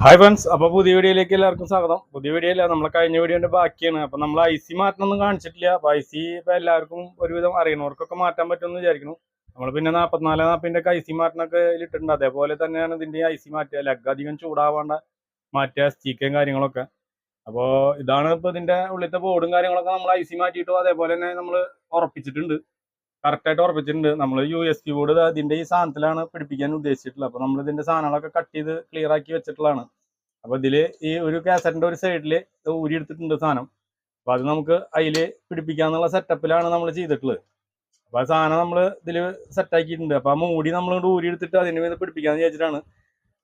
Hi friends അപ്പോൾ പുതിയ വീഡിയോയിലേക്ക് എല്ലാവർക്കും സ്വാഗതം. പുതിയ വീഡിയോ അല്ല നമ്മളെ കഴിഞ്ഞ വീഡിയോന്റെ ബാക്കിയാണ്. അപ്പോൾ നമ്മൾ ഐ സി മാറ്റണമൊന്നും കാണിച്ചിട്ടില്ല. അപ്പൊ ഐ സി ഇപ്പൊ എല്ലാവർക്കും ഒരുവിധം അറിയണവർക്കൊക്കെ മാറ്റാൻ പറ്റുമെന്ന് വിചാരിക്കുന്നു. നമ്മൾ പിന്നെ നാൽപ്പത്തിനാല് നാൽപ്പതിന്റെ ഐ സി മാറ്റണൊക്കെ ഇട്ടിട്ടുണ്ട്. അതേപോലെ തന്നെയാണ് ഇതിന്റെ ഐ സി മാറ്റുക ലഗ് അധികം ചൂടാവാണ്ട മാറ്റുക സ്റ്റിക്കും കാര്യങ്ങളൊക്കെ. അപ്പോൾ ഇതാണ് ഇപ്പൊ ഇതിന്റെ ഉള്ളിലത്തെ ബോർഡും കാര്യങ്ങളൊക്കെ നമ്മൾ ഐ സി മാറ്റിയിട്ടും അതേപോലെ തന്നെ നമ്മൾ ഉറപ്പിച്ചിട്ടുണ്ട്. കറക്റ്റ് ആയിട്ട് ഉറപ്പിച്ചിട്ടുണ്ട് നമ്മൾ യു എസ് പി ബോർഡ് ഇതിന്റെ ഈ സാധനത്തിലാണ് പിടിപ്പിക്കാൻ ഉദ്ദേശിച്ചിട്ടുള്ളത്. അപ്പൊ നമ്മൾ ഇതിന്റെ സാധനങ്ങളൊക്കെ കട്ട് ചെയ്ത് ക്ലിയർ ആക്കി വെച്ചിട്ടുള്ളതാണ്. അപ്പൊ ഇതിൽ ഈ ഒരു കാസറ്റിന്റെ ഒരു സൈഡിൽ ഊരി എടുത്തിട്ടുണ്ട് സാധനം. അപ്പൊ അത് നമുക്ക് അതിൽ പിടിപ്പിക്കാന്നുള്ള സെറ്റപ്പിലാണ് നമ്മൾ ചെയ്തിട്ടുള്ളത്. അപ്പൊ ആ സാധനം നമ്മൾ ഇതിൽ സെറ്റാക്കിയിട്ടുണ്ട് അപ്പൊ ആ മൂടി നമ്മൾ ഊരി എടുത്തിട്ട് അതിന്റെ മീത് പിടിപ്പിക്കാന്ന് വിചാരിച്ചിട്ടാണ്.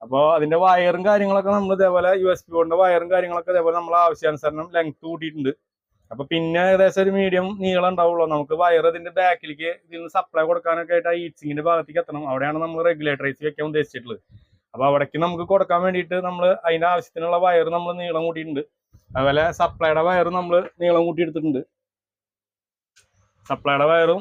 അപ്പോൾ അതിന്റെ വയറും കാര്യങ്ങളൊക്കെ നമ്മൾ ഇതേപോലെ യു എസ് പി ബോർഡിന്റെ വയറും കാര്യങ്ങളൊക്കെ ഇതേപോലെ നമ്മൾ ആവശ്യാനുസരണം ലെങ്ത് കൂട്ടിയിട്ടുണ്ട്. അപ്പൊ പിന്നെ ഏകദേശം ഒരു മീഡിയം നീളം ഉണ്ടാവുള്ളൂ. നമുക്ക് വയർ ഇതിന്റെ ബാക്കിലേക്ക് ഇതിൽ സപ്ലൈ കൊടുക്കാനൊക്കെ ആയിട്ട് ആ ഈച്ചിങ്ങിന്റെ ഭാഗത്തേക്ക് എത്തണം. അവിടെയാണ് നമ്മൾ റെഗുലേറ്ററൈസ് വെക്കാൻ ഉദ്ദേശിച്ചിട്ടുള്ളത്. അപ്പൊ അവിടേക്ക് നമുക്ക് കൊടുക്കാൻ വേണ്ടിയിട്ട് നമ്മൾ അതിന്റെ ആവശ്യത്തിനുള്ള വയർ നമ്മൾ നീളം കൂട്ടിയിട്ടുണ്ട്. അതുപോലെ സപ്ലൈയുടെ വയർ നമ്മൾ നീളം കൂട്ടി എടുത്തിട്ടുണ്ട്. സപ്ലൈയുടെ വയറും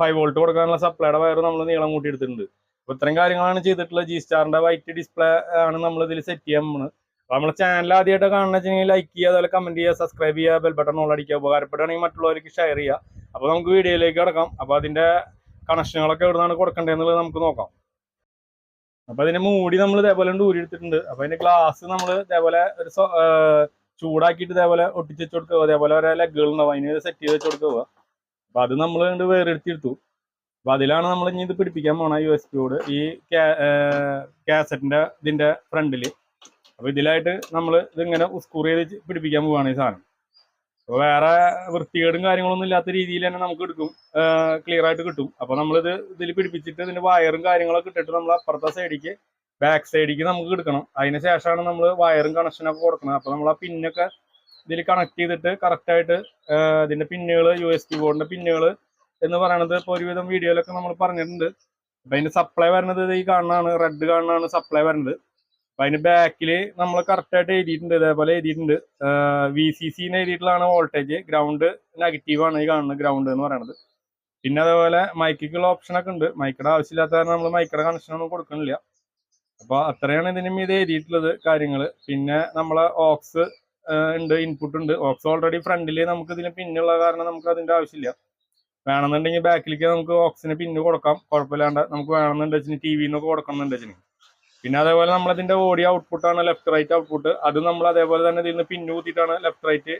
ഫൈവ് വോൾട്ട് കൊടുക്കാനുള്ള സപ്ലൈയുടെ വയറും നമ്മൾ നീളം കൂട്ടി എടുത്തിട്ടുണ്ട്. അപ്പൊ ഇത്രയും കാര്യങ്ങളാണ് ചെയ്തിട്ടുള്ളത്. ജി സ്റ്റാറിന്റെ വൈറ്റ് ഡിസ്പ്ലേ ആണ് നമ്മൾ ഇതിൽ സെറ്റ് ചെയ്യാൻ പോകുന്നത് അപ്പൊ നമ്മുടെ ചാനൽ ആദ്യമായിട്ട് കാണുന്ന വെച്ചാൽ ലൈക്ക് ചെയ്യുക അതുപോലെ കമന്റ് ചെയ്യുക സബ്സ്ക്രൈബ് ചെയ്യുക ബെൽ ബട്ടൺ അടിക്കുക. ഉപകാരപ്പെടുകയാണെങ്കിൽ മറ്റുള്ളവർക്ക് ഷെയർ ചെയ്യുക. അപ്പോൾ നമുക്ക് വീഡിയോയിലേക്ക് കിടക്കാം. അപ്പോൾ അതിന്റെ കണക്ഷനുകളൊക്കെ എവിടുന്നാണ് കൊടുക്കേണ്ടതെന്നുള്ളത് നമുക്ക് നോക്കാം. അപ്പോൾ അതിന്റെ മൂടി നമ്മൾ ഇതേപോലെ ഊരി എടുത്തിട്ടുണ്ട്. അപ്പോൾ അതിന്റെ ഗ്ലാസ് നമ്മൾ ഇതേപോലെ ഒരു ചൂടാക്കിയിട്ട് ഇതേപോലെ ഒട്ടിച്ച് വെച്ച് കൊടുക്കുക. അതേപോലെ ഓരോ ലെഗുകൾ ഉണ്ടാവും. അതിന് സെറ്റ് ചെയ്ത് വെച്ച് കൊടുക്കുക. അപ്പോൾ അത് നമ്മൾ കണ്ട് വേറെടുത്തെടുത്തു അപ്പോൾ അതിലാണ് നമ്മൾ ഇനി ഇത് പിടിപ്പിക്കാൻ പോണ യു എസ് പിയോട് ഈ കാസറ്റിന്റെ ഇതിന്റെ ഫ്രണ്ടിൽ അപ്പൊ ഇതിലായിട്ട് നമ്മൾ ഇതിങ്ങനെ ഉസ്കൂറി ചെയ്ത് പിടിപ്പിക്കാൻ പോവാണ് ഈ സാധനം. അപ്പൊ വേറെ വൃത്തികേടും കാര്യങ്ങളൊന്നും ഇല്ലാത്ത രീതിയിൽ തന്നെ നമുക്ക് എടുക്കും. ക്ലിയർ ആയിട്ട് കിട്ടും. അപ്പൊ നമ്മളിത് ഇതിൽ പിടിപ്പിച്ചിട്ട് ഇതിന്റെ വയറും കാര്യങ്ങളൊക്കെ ഇട്ടിട്ട് നമ്മൾ അപ്പുറത്തെ സൈഡിലേക്ക് ബാക്ക് സൈഡിലേക്ക് നമുക്ക് എടുക്കണം. അതിന് ശേഷമാണ് നമ്മൾ വയറും കണക്ഷനൊക്കെ കൊടുക്കണം അപ്പൊ നമ്മൾ ആ പിന്നൊക്കെ ഇതിൽ കണക്ട് ചെയ്തിട്ട് കറക്റ്റ് ആയിട്ട് ഇതിന്റെ പിന്നുകൾ യു എസ് ടി ബോർഡിന്റെ പിന്നുകൾ എന്ന് പറയണത് ഇപ്പൊ ഒരുവിധം വീഡിയോയിലൊക്കെ നമ്മൾ പറഞ്ഞിട്ടുണ്ട്. അപ്പൊ അതിന്റെ സപ്ലൈ വരുന്നത് ഈ കാണുന്നതാണ് റെഡ് കാണുന്നതാണ് സപ്ലൈ വരുന്നത്. അപ്പൊ അതിന്റെ ബാക്കിൽ നമ്മൾ കറക്റ്റ് ആയിട്ട് എഴുതിയിട്ടുണ്ട് ഇതേപോലെ എഴുതിയിട്ടുണ്ട്. വി സി സി എഴുതിയിട്ടുള്ളതാണ് വോൾട്ടേജ് ഗ്രൗണ്ട് നെഗറ്റീവ് ആണ് ഈ കാണുന്നത് ഗ്രൗണ്ട് എന്ന് പറയുന്നത് പിന്നെ അതേപോലെ മൈക്കുള്ള ഓപ്ഷൻ ഒക്കെ ഉണ്ട്. മൈക്കയുടെ ആവശ്യമില്ലാത്ത കാരണം നമ്മൾ മൈക്കയുടെ കണക്ഷൻ ഒന്നും കൊടുക്കണില്ല. അപ്പൊ അത്രയാണ് ഇതിന് മീത് എഴുതിയിട്ടുള്ളത് കാര്യങ്ങൾ പിന്നെ നമ്മളെ ഓക്സ് ഉണ്ട് ഇൻപുട്ട് ഉണ്ട്. ഓക്സ് ഓൾറെഡി ഫ്രണ്ടിൽ നമുക്ക് ഇതിന് പിന്നുള്ള കാരണം നമുക്ക് അതിന്റെ ആവശ്യമില്ല. വേണമെന്നുണ്ടെങ്കിൽ ബാക്കിലേക്ക് നമുക്ക് ഓക്സിന് പിന്ന് കൊടുക്കാം. കുഴപ്പമില്ലാണ്ട് നമുക്ക് വേണമെന്നുണ്ടെങ്കിൽ ടി വിന്നൊക്കെ കൊടുക്കണമെന്നുണ്ടെങ്കിൽ പിന്നെ അതേപോലെ നമ്മളതിന്റെ ഓഡിയോ ഔട്ട്പുട്ടാണ് ലെഫ്റ്റ് റൈറ്റ് ഔട്ട്പുട്ട് അത് നമ്മൾ അതേപോലെ തന്നെ ഇതിൽ നിന്ന് പിന്നൂത്തിയിട്ടാണ് ലെഫ്റ്റ് റൈറ്റ്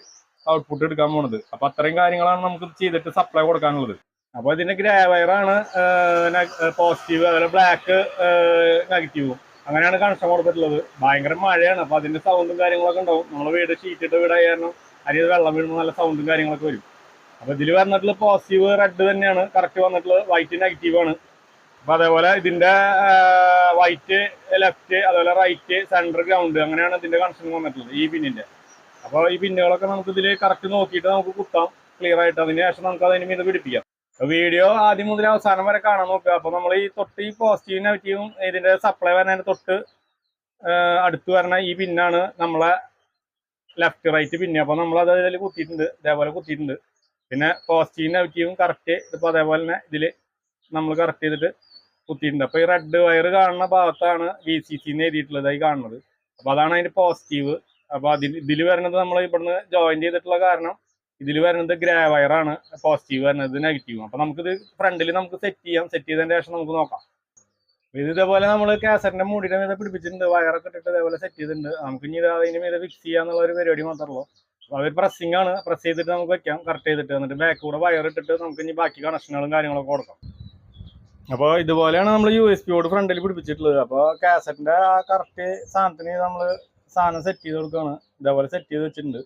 ഔട്ട്പുട്ട് എടുക്കാൻ പോണത്. അപ്പൊ അത്രയും കാര്യങ്ങളാണ് നമുക്ക് ചെയ്തിട്ട് സപ്ലൈ കൊടുക്കാനുള്ളത്. അപ്പോൾ ഇതിന്റെ ഗ്രേ വയറാണ് പോസിറ്റീവ് അതുപോലെ ബ്ലാക്ക് നെഗറ്റീവും അങ്ങനെയാണ് കണക്ഷൻ കൊടുത്തിട്ടുള്ളത്. ഭയങ്കര മഴയാണ് അപ്പോൾ അതിന്റെ സൗണ്ടും കാര്യങ്ങളൊക്കെ ഉണ്ടാവും. നമ്മളെ വീട് ഷീറ്റിട്ട് വീടായ കാരണം അതിൽ വെള്ളം വീഴുമ്പോൾ നല്ല സൗണ്ടും കാര്യങ്ങളൊക്കെ വരും. അപ്പോൾ ഇതിൽ വന്നിട്ടുള്ള പോസിറ്റീവ് റെഡ് തന്നെയാണ്. കറക്റ്റ് വന്നിട്ടുള്ളത് വൈറ്റ് നെഗറ്റീവ് ആണ്. അപ്പൊ അതേപോലെ ഇതിന്റെ വൈറ്റ് ലെഫ്റ്റ് അതേപോലെ റൈറ്റ് സെന്റർ ഗ്രൗണ്ട് അങ്ങനെയാണ് ഇതിന്റെ കണക്ഷൻ വന്നിട്ടുള്ളത് ഈ പിന്നിന്റെ. അപ്പോൾ ഈ പിന്നുകളൊക്കെ നമുക്ക് ഇതിൽ കറക്റ്റ് നോക്കിയിട്ട് നമുക്ക് കുത്താം ക്ലിയർ ആയിട്ട്. അതിന് ശേഷം നമുക്ക് അതിന് മീത് പിടിപ്പിക്കാം. വീഡിയോ ആദ്യം മുതൽ അവസാനം വരെ കാണാൻ നോക്കുക. അപ്പൊ നമ്മൾ ഈ തൊട്ട് ഈ പോസിറ്റീവ് നെഗറ്റീവും ഇതിന്റെ സപ്ലൈ വരുന്നതിന് തൊട്ട് അടുത്ത് വരുന്ന ഈ പിന്നാണ് നമ്മളെ ലെഫ്റ്റ് റൈറ്റ് പിന്നെ. അപ്പൊ നമ്മൾ അത് ഇതിൽ കുത്തിയിട്ടുണ്ട് ഇതേപോലെ കുത്തിയിട്ടുണ്ട്. പിന്നെ പോസിറ്റീവ് നെഗറ്റീവും കറക്റ്റ് ഇതിപ്പോ അതേപോലെ തന്നെ ഇതിൽ നമ്മൾ കറക്റ്റ് ചെയ്തിട്ട് കുത്തിയിട്ടുണ്ട്. അപ്പൊ ഈ റെഡ് വയർ കാണുന്ന ഭാഗത്താണ് വി സി സി എന്ന് എഴുതിയിട്ടുള്ളത് കാണുന്നത്. അപ്പൊ അതാണ് അതിന്റെ പോസിറ്റീവ് അപ്പൊ അതിൽ ഇതിൽ വരുന്നത് നമ്മൾ ഇവിടുന്ന് ജോയിൻ ചെയ്തിട്ടുള്ള കാരണം ഇതിൽ വരുന്നത് ഗ്രേ വയറാണ് പോസിറ്റീവ് വരുന്നത് നെഗറ്റീവ് അപ്പൊ നമുക്കിത് ഫ്രണ്ടിൽ നമുക്ക് സെറ്റ് ചെയ്യാം. സെറ്റ് ചെയ്തതിന്റെ ശേഷം നമുക്ക് നോക്കാം. ഇത് ഇതേപോലെ നമ്മൾ കാസറ്റിന്റെ മൂടിയുടെ മീതെ പിടിപ്പിച്ചിട്ടുണ്ട്. വയറൊക്കെ ഇട്ടിട്ട് ഇതേപോലെ സെറ്റ് ചെയ്തിട്ടുണ്ട്. നമുക്ക് ഇനി അതിന്റെ മീതെ ഫിക്സ് ചെയ്യാന്നുള്ള ഒരു പരിപാടി മാത്രമേ ഉള്ളൂ അപ്പൊ അതൊരു പ്രസ്സിംഗ് ആണ്. പ്രസ് ചെയ്തിട്ട് നമുക്ക് വെക്കാം. കറക്റ്റ് ചെയ്തിട്ട് എന്നിട്ട് ബാക്ക് കൂടെ വയർ ഇട്ടിട്ട് നമുക്ക് ഇനി ബാക്കി കണക്ഷനുകളും കാര്യങ്ങളൊക്കെ കൊടുക്കാം. അപ്പോൾ ഇതുപോലെയാണ് നമ്മൾ യു എസ് പിയോട് ഫ്രണ്ടിൽ പിടിപ്പിച്ചിട്ടുള്ളത്. അപ്പോൾ കാസറ്റിന്റെ ആ കറക്റ്റ് സാധനത്തിന് നമ്മൾ സാധനം സെറ്റ് ചെയ്ത് കൊടുക്കുകയാണ് ഇതേപോലെ സെറ്റ് ചെയ്ത് വെച്ചിട്ടുണ്ട്.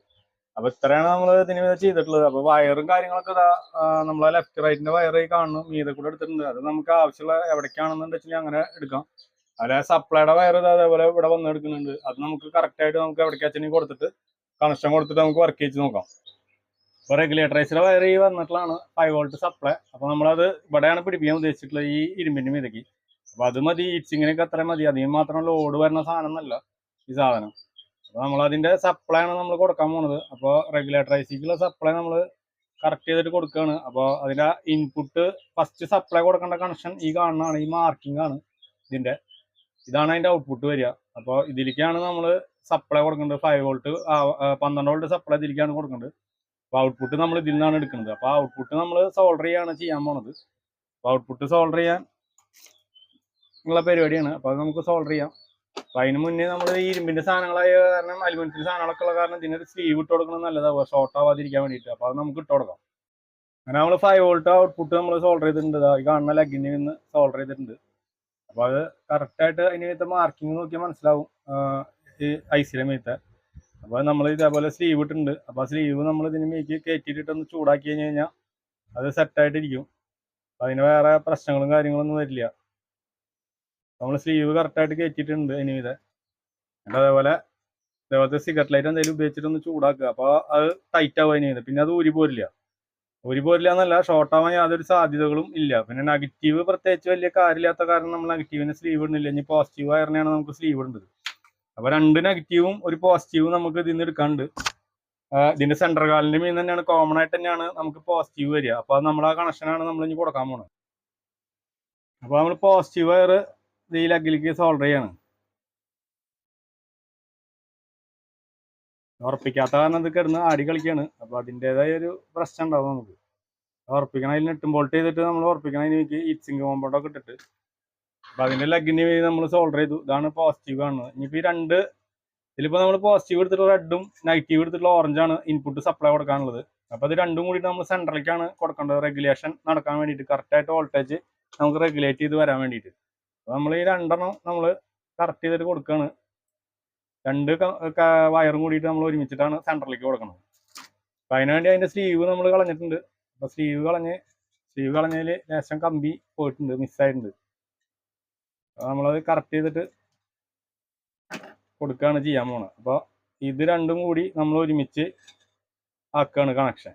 അപ്പൊ ഇത്രയാണ് നമ്മൾ ഇതിന് ചെയ്തിട്ടുള്ളത്. അപ്പൊ വയറും കാര്യങ്ങളൊക്കെ ഇതാ നമ്മളെ ലെഫ്റ്റ് റൈറ്റിന്റെ വയറായി കാണുന്നു. മീതെ കൂടെ എടുത്തിട്ടുണ്ട്. അത് നമുക്ക് ആവശ്യമുള്ള എവിടേക്കാണെന്നുണ്ട് വെച്ചാൽ അങ്ങനെ എടുക്കാം. അല്ലെ സപ്ലൈയുടെ വയർ അതേപോലെ ഇവിടെ വന്ന് എടുക്കുന്നുണ്ട്. അത് നമുക്ക് കറക്റ്റ് ആയിട്ട് നമുക്ക് എവിടേക്കാച്ചെങ്കിൽ കൊടുത്തിട്ട് കണക്ഷൻ കൊടുത്തിട്ട് നമുക്ക് വർക്ക് ചെയ്ത് നോക്കാം. ഇപ്പൊ റെഗുലേറ്ററൈസിലെ വയർ ഈ വന്നിട്ടുള്ളതാണ് ഫൈവ് വോൾട്ട് സപ്ലൈ അപ്പൊ നമ്മളത് ഇവിടെയാണ് പിടിപ്പിക്കാൻ ഉദ്ദേശിച്ചിട്ടുള്ളത് ഈ ഇരുമ്പിന്റെ മീതക്ക്. അപ്പൊ അത് മതി ഈച്ചിങ്ങിനൊക്കെ അത്രയും മതി. അതിന് മാത്രം ലോഡ് വരുന്ന സാധനം എന്നല്ല ഈ സാധനം. അപ്പോൾ നമ്മൾ അതിന്റെ സപ്ലൈ ആണ് നമ്മൾ കൊടുക്കാൻ പോണത്. അപ്പോൾ റെഗുലേറ്ററൈസിക്കുള്ള സപ്ലൈ നമ്മൾ കറക്റ്റ് ചെയ്തിട്ട് കൊടുക്കുകയാണ് അപ്പോൾ അതിന്റെ ഇൻപുട്ട് ഫസ്റ്റ് സപ്ലൈ കൊടുക്കേണ്ട കണക്ഷൻ ഈ കാണുന്നതാണ് ഈ മാർക്കിംഗ് ആണ് ഇതിന്റെ ഇതാണ് അതിന്റെ ഔട്ട്പുട്ട് വരിക. അപ്പോൾ ഇതിലേക്കാണ് നമ്മൾ സപ്ലൈ കൊടുക്കേണ്ടത്. ഫൈവ് വോൾട്ട് പന്ത്രണ്ട് വോൾട്ട് സപ്ലൈ ഇതിലേക്കാണ് കൊടുക്കേണ്ടത്. അപ്പോൾ ഔട്ട്പുട്ട് നമ്മൾ ഇതിൽ നിന്നാണ് എടുക്കുന്നത്. അപ്പോൾ ഔട്ട്പുട്ട് നമ്മൾ സോൾഡർ ചെയ്യാണ് ചെയ്യാൻ പോണത്. അപ്പോൾ ഔട്ട്പുട്ട് സോൾഡർ ചെയ്യാൻ ഉള്ള പരിപാടിയാണ്. അപ്പോൾ അത് നമുക്ക് സോൾഡർ ചെയ്യാം. അപ്പോൾ അതിന് മുന്നേ നമ്മൾ ഈ ഇരുമ്പിന്റെ സാധനങ്ങളായ കാരണം അലുമിനിയത്തിന്റെ സാധനങ്ങളൊക്കെ ഉള്ള കാരണം ഇതിനൊരു സ്ലീവ് ഇട്ട് കൊടുക്കുന്നത് നല്ലതാണ് ഷോർട്ട് ആവാതിരിക്കാൻ വേണ്ടിട്ട് അപ്പോൾ അത് നമുക്ക് ഇട്ട് കൊടുക്കാം. അങ്ങനെ നമ്മൾ ഫൈവ് വോൾട്ട് ഔട്ട്പുട്ട് നമ്മൾ സോൾഡർ ചെയ്തിട്ടുണ്ട്. ഈ കാണുന്ന ലഗിന് നിന്ന് സോൾഡർ ചെയ്തിട്ടുണ്ട്. അപ്പോൾ അത് കറക്റ്റായിട്ട് അതിന് മാർക്കിംഗ് നോക്കിയാൽ മനസ്സിലാവും. ഈ ഐസിലെ മീത്തെ. അപ്പോൾ നമ്മൾ ഇതേപോലെ സ്ലീവ് ഇട്ടുണ്ട് അപ്പോൾ ആ സ്ലീവ് നമ്മൾ ഇതിന് മീക്ക് ഒന്ന് ചൂടാക്കി കഴിഞ്ഞു കഴിഞ്ഞാൽ അത് സെറ്റായിട്ടിരിക്കും അപ്പോൾ അതിന് വേറെ പ്രശ്നങ്ങളും കാര്യങ്ങളൊന്നും വരില്ല. നമ്മൾ സ്ലീവ് കറക്റ്റായിട്ട് കയറ്റിയിട്ടുണ്ട് ഇനി എന്നിട്ട് അതേപോലെ ഇതേപോലത്തെ സിഗരറ്റ് ലൈറ്റ് എന്തെങ്കിലും ഉപയോഗിച്ചിട്ട് ഒന്ന് ചൂടാക്കുക. അപ്പോൾ അത് ടൈറ്റ് ആവുക ഇനി പിന്നെ അത് ഊരി പോരില്ല. ഊരി പോരില്ല എന്നല്ല ഷോർട്ട് ആവാൻ യാതൊരു സാധ്യതകളും ഇല്ല. പിന്നെ നെഗറ്റീവ് പ്രത്യേകിച്ച് വലിയ കാര്യമില്ലാത്ത കാരണം നമ്മൾ നെഗറ്റീവിന് സ്ലീവ് ഇടുന്നില്ല. ഇനി പോസിറ്റീവ് ആയിരുന്നെയാണ് നമുക്ക് സ്ലീവ് ഇടേണ്ടത്. അപ്പൊ രണ്ട് നെഗറ്റീവും ഒരു പോസിറ്റീവും നമുക്ക് ഇതിൽ നിന്ന് എടുക്കാണ്ട് ഇതിന്റെ സെന്റർ കാലിന്റെ മീൻ തന്നെയാണ്. കോമൺ ആയിട്ട് തന്നെയാണ് നമുക്ക് പോസിറ്റീവ് വരിക. അപ്പൊ അത് നമ്മൾ ആ കണക്ഷനാണ് നമ്മൾ ഇനി കൊടുക്കാൻ പോണത്. അപ്പൊ നമ്മൾ പോസിറ്റീവ് വയർ ഈ ലഗിലേക്ക് സോൾഡർ ചെയ്യാണ്. ഉറപ്പിക്കാത്ത കാരണം ഇത് കിടന്ന് ആടി കളിക്കാണ്. അപ്പൊ അതിന്റെതായ ഒരു പ്രശ്നം ഉണ്ടാവും നമുക്ക്. ഉറപ്പിക്കണം അതിൽ നെട്ടും ബോൾട്ട് ചെയ്തിട്ട് നമ്മൾ ഉറപ്പിക്കണം. അതിലേക്ക് ഈറ്റ്സിങ് കോമ്പൗണ്ടൊക്കെ ഇട്ടിട്ട് അപ്പൊ അതിന്റെ ലെഗിന് നമ്മൾ സോൾഡർ ചെയ്തു. ഇതാണ് പോസിറ്റീവ് ആണ് ഇനിയിപ്പോ ഈ രണ്ട് ഇതിലിപ്പോ നമ്മൾ പോസിറ്റീവ് എടുത്തിട്ടുള്ള റെഡും നെഗറ്റീവ് എടുത്തിട്ടുള്ള ഓറഞ്ചാണ് ഇൻപുട്ട് സപ്ലൈ കൊടുക്കാനുള്ളത്. അപ്പൊ ഇത് രണ്ടും കൂടി നമ്മൾ സെൻട്രലിലേക്കാണ് കൊടുക്കേണ്ടത്. റെഗുലേഷൻ നടക്കാൻ വേണ്ടിയിട്ട് കറക്റ്റ് ആയിട്ട് വോൾട്ടേജ് നമുക്ക് റെഗുലേറ്റ് ചെയ്ത് വരാൻ വേണ്ടിയിട്ട്. അപ്പൊ നമ്മൾ ഈ രണ്ടെണ്ണം നമ്മൾ കറക്റ്റ് ചെയ്തിട്ട് കൊടുക്കുകയാണ് രണ്ട് വയറും കൂടിയിട്ട് നമ്മൾ ഒരുമിച്ചിട്ടാണ് സെൻട്രലിലേക്ക് കൊടുക്കണം അപ്പൊ അതിനുവേണ്ടി അതിന്റെ സ്ലീവ് നമ്മൾ കളഞ്ഞിട്ടുണ്ട്. അപ്പൊ സ്ലീവ് കളഞ്ഞ് സ്ലീവ് കളഞ്ഞതിൽ ലേശം കമ്പി പോയിട്ടുണ്ട് മിസ്സായിട്ടുണ്ട് നമ്മളത് കറക്റ്റ് ചെയ്തിട്ട് കൊടുക്കുകയാണ് ചെയ്യാൻ പോണത് അപ്പോൾ ഇത് രണ്ടും കൂടി നമ്മൾ ഒരുമിച്ച് ആക്കുകയാണ് കണക്ഷൻ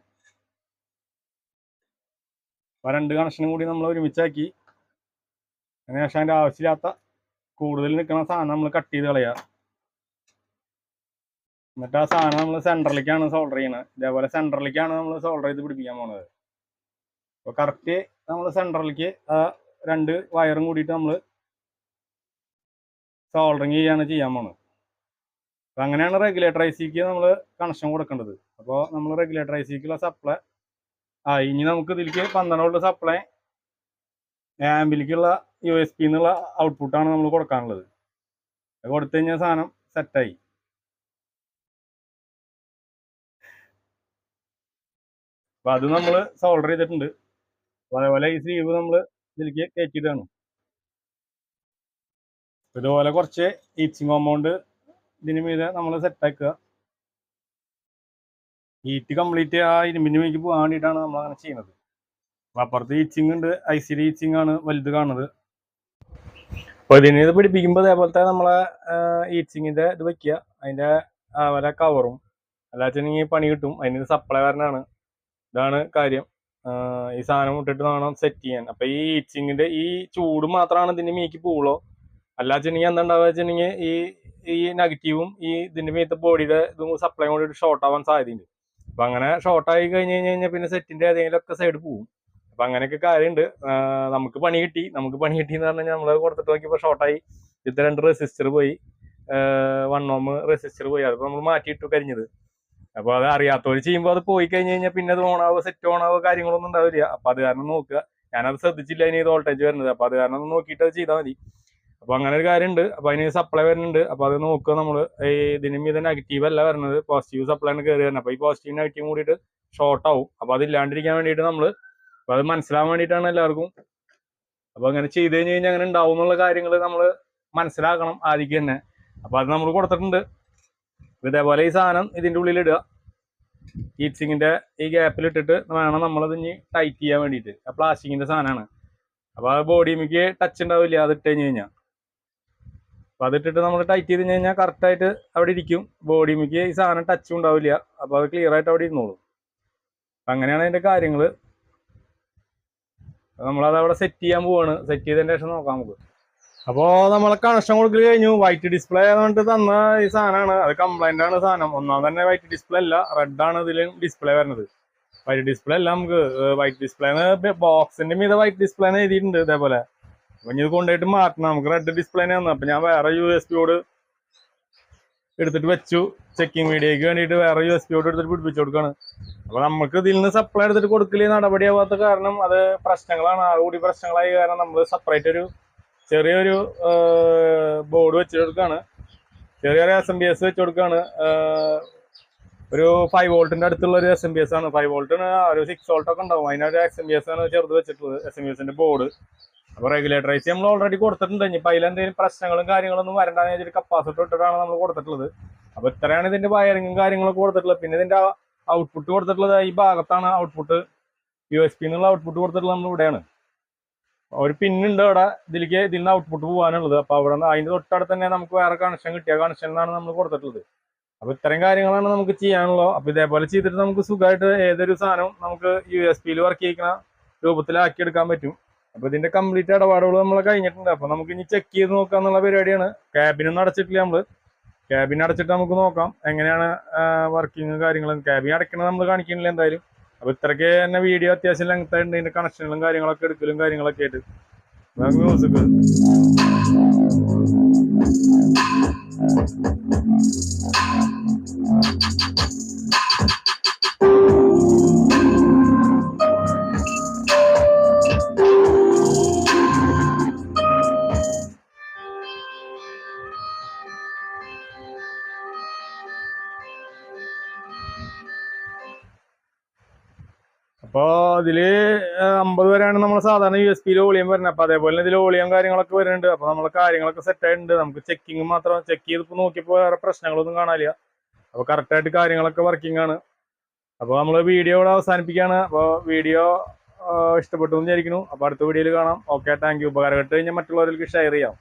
അപ്പോൾ രണ്ട് കണക്ഷനും കൂടി നമ്മൾ ഒരുമിച്ചാക്കി. അതിനുശേഷം അതിന്റെ ആവശ്യമില്ലാത്ത കൂടുതൽ നിൽക്കുന്ന സാധനം നമ്മൾ കട്ട് ചെയ്ത് കളയുക എന്നിട്ട് ആ സാധനം നമ്മൾ സെന്ററിലേക്കാണ് സോൾഡർ ചെയ്യുന്നത് ഇതേപോലെ സെന്ററിലേക്കാണ് നമ്മൾ സോൾഡർ ചെയ്ത് പിടിപ്പിക്കാൻ പോണത്. അപ്പോൾ കറക്റ്റ് നമ്മൾ സെന്ററിലേക്ക് ആ രണ്ട് വയറും കൂടിയിട്ട് നമ്മൾ സോൾഡറിങ് ചെയ്യാണ് ചെയ്യാൻ പോണത്. അപ്പം അങ്ങനെയാണ് റെഗുലേറ്റർ ഐ സിക്ക് നമ്മൾ കണക്ഷൻ കൊടുക്കേണ്ടത്. അപ്പോൾ നമ്മൾ റെഗുലേറ്റർ ഐ സിക്കുള്ള സപ്ലൈ ആ ഇനി നമുക്ക് ഇതിലേക്ക് പന്ത്രണ്ട് വോൾട്ട് സപ്ലൈ ആംബിലേക്കുള്ള യു എസ് പി എന്നുള്ള ഔട്ട്പുട്ടാണ് നമ്മൾ കൊടുക്കാനുള്ളത്. അത് കൊടുത്തു കഴിഞ്ഞാൽ സാധനം സെറ്റായി. അപ്പൊ അത് നമ്മൾ സോൾഡർ ചെയ്തിട്ടുണ്ട്. അതേപോലെ ഈ സ്ലീവ് നമ്മൾ ഇതിലേക്ക് കയറ്റിയിട്ടാണ് ഇതുപോലെ കുറച്ച് ഈച്ചിങ് കോമ്പൗണ്ട് ഇതിന് മീതെ നമ്മൾ സെറ്റാക്കുക ഹീറ്റ് കംപ്ലീറ്റ് ആ ഇരുമ്പിന്റെ മീക്ക് പോകാൻ വേണ്ടിയിട്ടാണ് നമ്മൾ അങ്ങനെ ചെയ്യുന്നത്. അപ്പൊ അപ്പുറത്ത് ഈച്ചിങ് ഉണ്ട് ഐ സി ഈച്ചിങ് ആണ് വലുത് കാണുന്നത്. അപ്പോൾ ഇതിന് ഇത് പിടിപ്പിക്കുമ്പോൾ അതേപോലത്തെ നമ്മളെ ഈച്ചിങ്ങിന്റെ ഇത് വെക്കുക. അതിന്റെ വല്ല കവറും അല്ലാച്ചെങ്കിൽ പണി കിട്ടും. അതിന് സപ്ലൈ വരണാണ് ഇതാണ് കാര്യം. ഈ സാധനം ഇട്ടിട്ട് വേണം സെറ്റ് ചെയ്യാൻ. അപ്പൊ ഈ ഈച്ചിങ്ങിന്റെ ഈ ചൂട് മാത്രമാണ് ഇതിന്റെ മീക്ക് പൂളോ അല്ലാച്ചെങ്കിൽ എന്താ വെച്ചിട്ടുണ്ടെങ്കിൽ ഈ ഈ നെഗറ്റീവും ഈ ഇതിന്റെ മീത്ത ബോഡിയുടെ ഇതും സപ്ലൈ കൂടി ഷോർട്ട് ആവാൻ സാധ്യതയുണ്ട്. അപ്പൊ അങ്ങനെ ഷോർട്ട് ആയി കഴിഞ്ഞ് കഴിഞ്ഞ് കഴിഞ്ഞാൽ പിന്നെ സെറ്റിന്റെ ഏതെങ്കിലും ഒക്കെ സൈഡ് പോകും അപ്പൊ അങ്ങനെയൊക്കെ കാര്യമുണ്ട് നമുക്ക് പണി കിട്ടി. നമുക്ക് പണി കിട്ടി എന്ന് പറഞ്ഞാൽ നമ്മൾ കൊടുത്തിട്ട് നോക്കിയപ്പോൾ ഷോർട്ടായി ഇത് രണ്ട് റെസിസ്റ്റർ പോയി. വൺ ഓം റെസിസ്റ്റർ പോയി. അതിപ്പോ നമ്മൾ മാറ്റിയിട്ടു കരിഞ്ഞത്. അപ്പൊ അത് അറിയാത്തവർ ചെയ്യുമ്പോൾ അത് പോയി കഴിഞ്ഞ് കഴിഞ്ഞാൽ പിന്നെ അത് ഓണാവോ സെറ്റ് ഓണാവോ കാര്യങ്ങളൊന്നും ഉണ്ടാവില്ല. അപ്പൊ അത് കാരണം നോക്കുക. ഞാനത് ശ്രദ്ധിച്ചില്ല ഇനി ഇത് വോൾട്ടേജ് വരുന്നത്. അപ്പൊ അത് കാരണം നോക്കിയിട്ട് അത് ചെയ്താൽ മതി. അപ്പൊ അങ്ങനെ ഒരു കാര്യമുണ്ട് അപ്പൊ അതിന് സപ്ലൈ വരുന്നുണ്ട്. അപ്പൊ അത് നോക്കുക നമ്മൾ ഇതിന് മീതെ നെഗറ്റീവ് അല്ല വരുന്നത് പോസിറ്റീവ് സപ്ലൈ ആണ് കയറി വരുന്നത് അപ്പൊ ഈ പോസിറ്റീവ് നെഗറ്റീവ് കൂടിയിട്ട് ഷോർട്ട് ആവും. അപ്പൊ അത് ഇല്ലാണ്ടിരിക്കാൻ വേണ്ടിയിട്ട് നമ്മൾ അപ്പൊ അത് മനസ്സിലാവാൻ വേണ്ടിയിട്ടാണ് എല്ലാവർക്കും. അപ്പൊ അങ്ങനെ ചെയ്ത് കഴിഞ്ഞ് കഴിഞ്ഞാൽ അങ്ങനെ ഉണ്ടാവും എന്നുള്ള കാര്യങ്ങൾ നമ്മൾ മനസ്സിലാക്കണം ആദ്യം തന്നെ. അപ്പൊ അത് നമ്മൾ കൊടുത്തിട്ടുണ്ട്. ഇതേപോലെ ഈ സാധനം ഇതിന്റെ ഉള്ളിൽ ഇടുക. ഹീറ്റ്സിങ്ങിന്റെ ഈ ഗ്യാപ്പിൽ ഇട്ടിട്ട് വേണം നമ്മളത് ഇനി ടൈറ്റ് ചെയ്യാൻ വേണ്ടിയിട്ട്. ആ പ്ലാസ്റ്റിക്കിന്റെ സാധനമാണ് അപ്പൊ ആ ബോഡിമിക്ക് ടച്ച് ഉണ്ടാവില്ല അത് ഇട്ട് കഴിഞ്ഞ് കഴിഞ്ഞാൽ അപ്പൊ അതിട്ടിട്ട് നമ്മൾ ടൈറ്റ് ചെയ്ത് കഴിഞ്ഞാൽ കറക്റ്റ് ആയിട്ട് അവിടെ ഇരിക്കും. ബോഡി മിക്ക് ഈ സാധനം ടച്ചും ഉണ്ടാവില്ല. അപ്പോൾ അത് ക്ലിയർ ആയിട്ട് അവിടെ ഇരുന്നോളും. അങ്ങനെയാണ് അതിന്റെ കാര്യങ്ങൾ നമ്മളത് അവിടെ സെറ്റ് ചെയ്യാൻ പോവാണ്. സെറ്റ് ചെയ്തതിന് ശേഷം നോക്കാം നമുക്ക്. അപ്പോൾ നമ്മളെ കണക്ഷൻ കൊടുക്കൽ കഴിഞ്ഞു. വൈറ്റ് ഡിസ്പ്ലേ ആയതുകൊണ്ട് തന്ന ഈ സാധനമാണ്. അത് കംപ്ലൈന്റ് ആണ് സാധനം. ഒന്നാം തന്നെ വൈറ്റ് ഡിസ്പ്ലേ അല്ല. റെഡ് ആണ് ഇതിൽ ഡിസ്പ്ലേ വരുന്നത്. വൈറ്റ് ഡിസ്പ്ലേ അല്ല നമുക്ക്. വൈറ്റ് ഡിസ്പ്ലേ ബോക്സിന്റെ മീത വൈറ്റ് ഡിസ്പ്ലേ എഴുതിയിട്ടുണ്ട് ഇതേപോലെ. അപ്പൊ ഇത് കൊണ്ടുപോയിട്ട് മാറ്റണം. നമുക്ക് റെഡ് ഡിസ്പ്ലേ വന്നു അപ്പൊ ഞാൻ വേറെ യു എസ് പിയോട് എടുത്തിട്ട് വെച്ചു. ചെക്കിങ് വീഡിയോക്ക് വേണ്ടിയിട്ട് വേറെ യു എസ് പിയോട് എടുത്തിട്ട് പിടിപ്പിച്ചു കൊടുക്കുകയാണ് അപ്പൊ നമുക്ക് ഇതിൽ നിന്ന് സപ്ലൈ എടുത്തിട്ട് കൊടുക്കൽ നടപടിയാവാത്ത കാരണം അത് പ്രശ്നങ്ങളാണ്. ആ കൂടി പ്രശ്നങ്ങളായ കാരണം നമ്മൾ സെപ്പറേറ്റ് ഒരു ചെറിയൊരു ബോർഡ് വെച്ചിട്ട് കൊടുക്കാണ്. ചെറിയൊരു എസ് എം ബി എസ് വെച്ച് കൊടുക്കാണ്. ഒരു ഫൈവ് വോൾട്ടിന്റെ അടുത്തുള്ള ഒരു എസ് എം ബി എസ് ആണ്. ഫൈവ് വോൾട്ടിന് ഒരു സിക്സ് വോൾട്ടൊക്കെ ഉണ്ടാവും. അതിനൊരു എസ് എം ബി എസ് ആണ് ചെറുത് വെച്ചിട്ടുള്ളത്. എസ് എം ബി എസിന്റെ ബോർഡ് അപ്പൊ റെഗുലേറ്ററൈസ് നമ്മൾ ഓൾറെഡി കൊടുത്തിട്ടുണ്ട്. ഇനിയിപ്പോ അതിലെന്തെങ്കിലും പ്രശ്നങ്ങളും കാര്യങ്ങളൊന്നും വരണ്ടെന്ന് വെച്ചിട്ട് കപ്പാസിറ്റർ ഇട്ടിട്ടാണ് നമ്മൾ കൊടുത്തിട്ടുള്ളത്. അപ്പൊ ഇത്രയാണ് ഇതിന്റെ വയറിങ്ങും കാര്യങ്ങളും കൊടുത്തിട്ടുള്ളത്. പിന്നെ ഇതിന്റെ ഔട്ട്പുട്ട് കൊടുത്തിട്ടുള്ളത് ഈ ഭാഗത്താണ് ഔട്ട്പുട്ട് യു എസ് പി എന്നുള്ള ഔട്ട്പുട്ട് കൊടുത്തിട്ടുള്ളത് നമ്മൾ ഇവിടെയാണ്. ഒരു പിന്നുണ്ട് അവിടെ. ഇതിലേക്ക് ഇതിൽ നിന്ന് ഔട്ട്പുട്ട് പോകാനുള്ളത് അപ്പൊ അവിടെ നിന്ന് അതിന്റെ തൊട്ടടുത്ത് തന്നെ നമുക്ക് വേറെ കണക്ഷൻ കിട്ടിയ കണക്ഷനിലാണ് നമ്മൾ കൊടുത്തിട്ടുള്ളത്. അപ്പൊ ഇത്തരം കാര്യങ്ങളാണ് നമുക്ക് ചെയ്യാനുള്ളത്. അപ്പൊ ഇതേപോലെ ചെയ്തിട്ട് നമുക്ക് സുഖമായിട്ട് ഏതൊരു സാധനവും നമുക്ക് യു എസ് പിയിൽ വർക്ക് ചെയ്യിക്കുന്ന രൂപത്തിലാക്കി എടുക്കാൻ പറ്റും. അപ്പൊ ഇതിന്റെ കംപ്ലീറ്റ് ഇടപാടുകൾ നമ്മൾ കഴിഞ്ഞിട്ടുണ്ട്. അപ്പൊ നമുക്ക് ഇനി ചെക്ക് ചെയ്ത് നോക്കാന്നുള്ള പരിപാടിയാണ്. ക്യാബിനൊന്നും അടച്ചിട്ടില്ല നമ്മൾ. ക്യാബിൻ അടച്ചിട്ട് നമുക്ക് നോക്കാം. എങ്ങനെയാണ് വർക്കിംഗ് കാര്യങ്ങളും. ക്യാബിൻ അടയ്ക്കണത് നമ്മൾ കാണിക്കുന്നില്ല എന്തായാലും. അപ്പൊ ഇത്രയ്ക്ക് തന്നെ വീഡിയോ അത്യാവശ്യം ലെങ്ത് ആയിട്ടുണ്ട്. ഇതിന്റെ കണക്ഷനുകളും കാര്യങ്ങളൊക്കെ എടുക്കലും കാര്യങ്ങളൊക്കെ ആയിട്ട്. മ്യൂസിക് ഇതിൽ അമ്പത് വരെയാണ് നമ്മൾ സാധാരണ യു എസ് പിയിൽ ഓളിയം വരുന്നത്. അപ്പൊ അതേപോലെ ഇതിൽ ഓളിയം കാര്യങ്ങളൊക്കെ വരുന്നുണ്ട്. അപ്പോൾ നമ്മൾ കാര്യങ്ങളൊക്കെ സെറ്റ് ആയിട്ടുണ്ട്. നമുക്ക് ചെക്കിങ് മാത്രം ചെക്ക് ചെയ്ത് നോക്കിയപ്പോൾ വേറെ പ്രശ്നങ്ങളൊന്നും കാണാനില്ല. അപ്പോൾ കറക്റ്റ് ആയിട്ട് കാര്യങ്ങളൊക്കെ വർക്കിംഗ് ആണ്. അപ്പോൾ നമ്മൾ വീഡിയോ ഇവിടെ അവസാനിപ്പിക്കുകയാണ്. അപ്പോൾ വീഡിയോ ഇഷ്ടപ്പെട്ടു എന്ന് വിചാരിക്കുന്നു. അപ്പോൾ അടുത്ത വീഡിയോയിൽ കാണാം. ഓക്കെ താങ്ക് യു ഉപകാരപ്പെട്ട് കഴിഞ്ഞാൽ മറ്റുള്ളവർക്ക് ഷെയർ ചെയ്യാം.